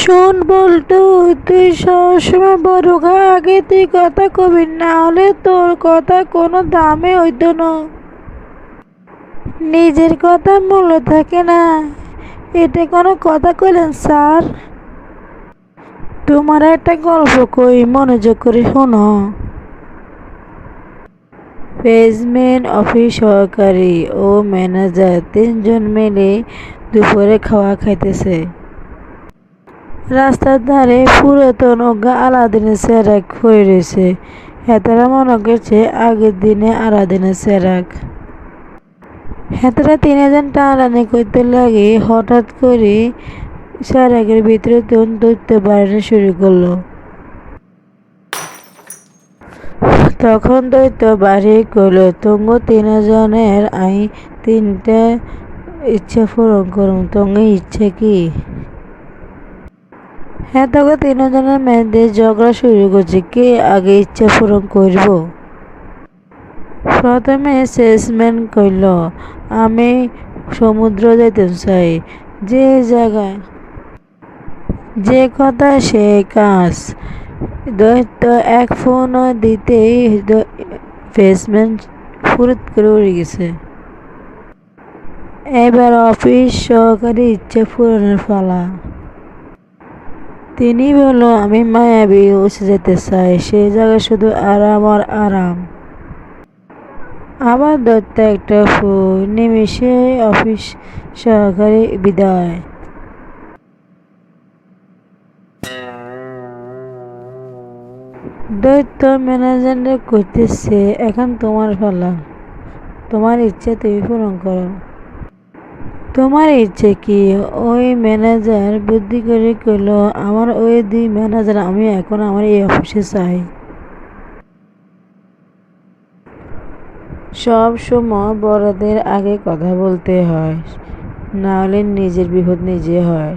শোন বলতো, তুই সবসময় বড় খা আগে তুই কথা কবি না হলে তোর কথা কোনো দামে হইতো না। নিজের কথা মূল্য থাকে না। এটা কোনো কথা কইলেন, স্যার? তোমার একটা গল্প কই, মনোযোগ করে শোনো। পেজম্যান অফিস সহকারী ও ম্যানেজার তিনজন মিলে দুপুরে খাওয়া খাইতেছে। রাস্তার ধারে পুরাতন অজ্ঞা আলাদিনের সেরাক হয়ে রয়েছে। হেতারা মনে করছে আগের দিনে আলাদিনের সেরাক। হেতারা তিনজন টানাটানি করতে লাগে, হঠাৎ করে সেরাকের ভিতরে তন দৈত্য বাড়ানো শুরু করল। তখন দৈত্য বাড়ি করল তঙ্গ তিনজনের আই তিনটা ইচ্ছা পূরণ করুন তঙ্গে ইচ্ছে কি? হ্যাঁ তখন তিনজনের মেয়েদের ঝগড়া শুরু করছে। কে আগে ইচ্ছা পূরণ করব? প্রথমে সেলসম্যান কইল, আমি সমুদ্র যেতে চাই। যে জায়গায়, যে কথা সে কাজ। দৈত্য এক ফোন দিতেই ফেসম্যান ফুরত করে উড়ে গেছে। এবার অফিস সহকারী ইচ্ছে পূরণের পালা। তিনি বলল, আমি মায়াবী উঠে যেতে চাই সেই জায়গায় শুধু আরাম আর আরাম। আবার দত্ত একটা ফুল নিমিশে অফিস সহকারী বিদায়। দৈত্য ম্যানেজার করতেছে, এখন তোমার পালা। তোমার ইচ্ছে তুমি পূরণ করো। তোমার ইচ্ছে কি? ওই ম্যানেজার বুদ্ধি করে কইল, আমার ওই দুই ম্যানেজার আমি এখন আমার এই অফিসে চাই। সব সময় বড়দের আগে কথা বলতে হয়, নাহলে নিজের বিপদ নিজে হয়।